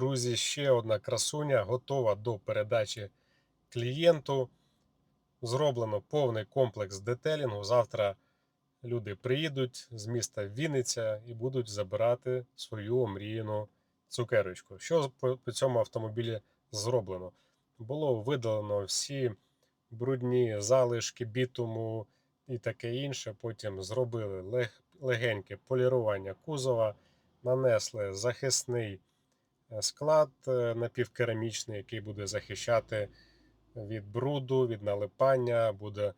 Друзі, ще одна красуня готова до передачі клієнту. Зроблено повний комплекс детелінгу. Завтра люди приїдуть з міста Вінниця і будуть забирати свою омріяну цукерочку. Що по цьому автомобілі зроблено? Було видалено всі брудні залишки бітуму і таке інше. Потім зробили легеньке полірування кузова, нанесли захисний склад е, напівкерамічний, який буде захищати від бруду, від налипання, буде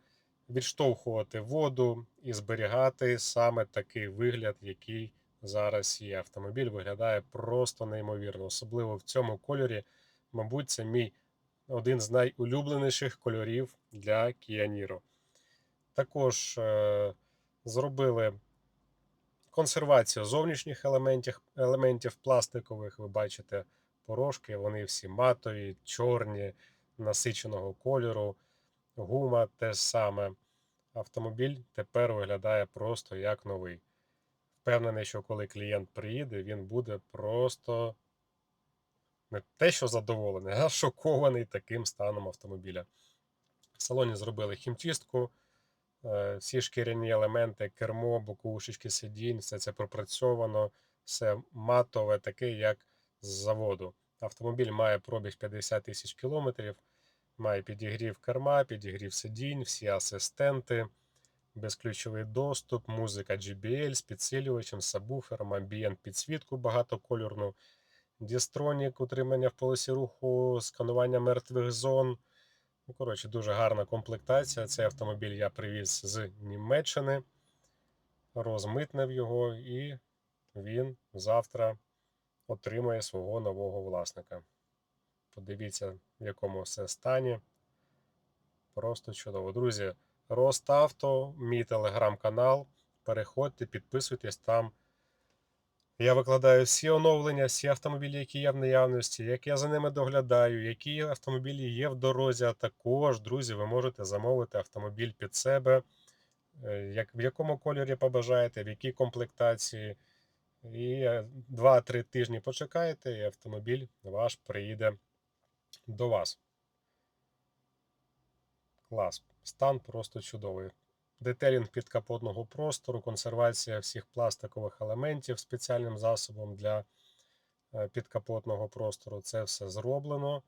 відштовхувати воду і зберігати саме такий вигляд, який зараз є. Автомобіль виглядає просто неймовірно. Особливо в цьому кольорі, мабуть, це мій один з найулюбленіших кольорів для Niro. Також е, зробили консервацію зовнішніх елементів, елементів пластикових. Ви бачите порошки, вони всі матові, чорні, насиченого кольору. Гума теж саме. Автомобіль тепер виглядає просто як новий. Впевнений, що коли клієнт приїде, він буде просто не те, що задоволений, а шокований таким станом автомобіля. В салоні зробили хімчистку, всі шкіряні елементи, кермо, боковушечки сидінь, все це пропрацьовано, все матове, таке, як з заводу. Автомобіль має пробіг 50 тисяч кілометрів, має підігрів керма, підігрів сидінь, всі асистенти, безключовий доступ, музика JBL з підсилювачем, сабвуфером, амбієнт підсвітку багатокольорну, дістронік, утримання в полосі руху, сканування мертвих зон. Ну, коротше, дуже гарна комплектація. Цей автомобіль я привіз з Німеччини, розмитнив його, і він завтра отримає свого нового власника. Подивіться, в якому все стані. Просто чудово. Друзі, Роставто, мій телеграм-канал. Переходьте, підписуйтесь там. Я викладаю всі оновлення, всі автомобілі, які є в наявності, як я за ними доглядаю, які автомобілі є в дорозі. А також, друзі, ви можете замовити автомобіль під себе, е, як, в якому кольорі побажаєте, в якій комплектації. І 2-3 тижні почекаєте, і автомобіль ваш приїде до вас. Клас. Стан просто чудовий. Детелінг підкапотного простору, консервація всіх пластикових елементів спеціальним засобом для е, підкапотного простору. Це все зроблено.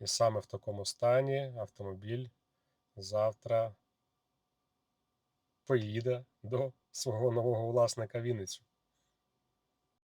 І саме в такому стані автомобіль завтра поїде до свого нового власника Вінницю.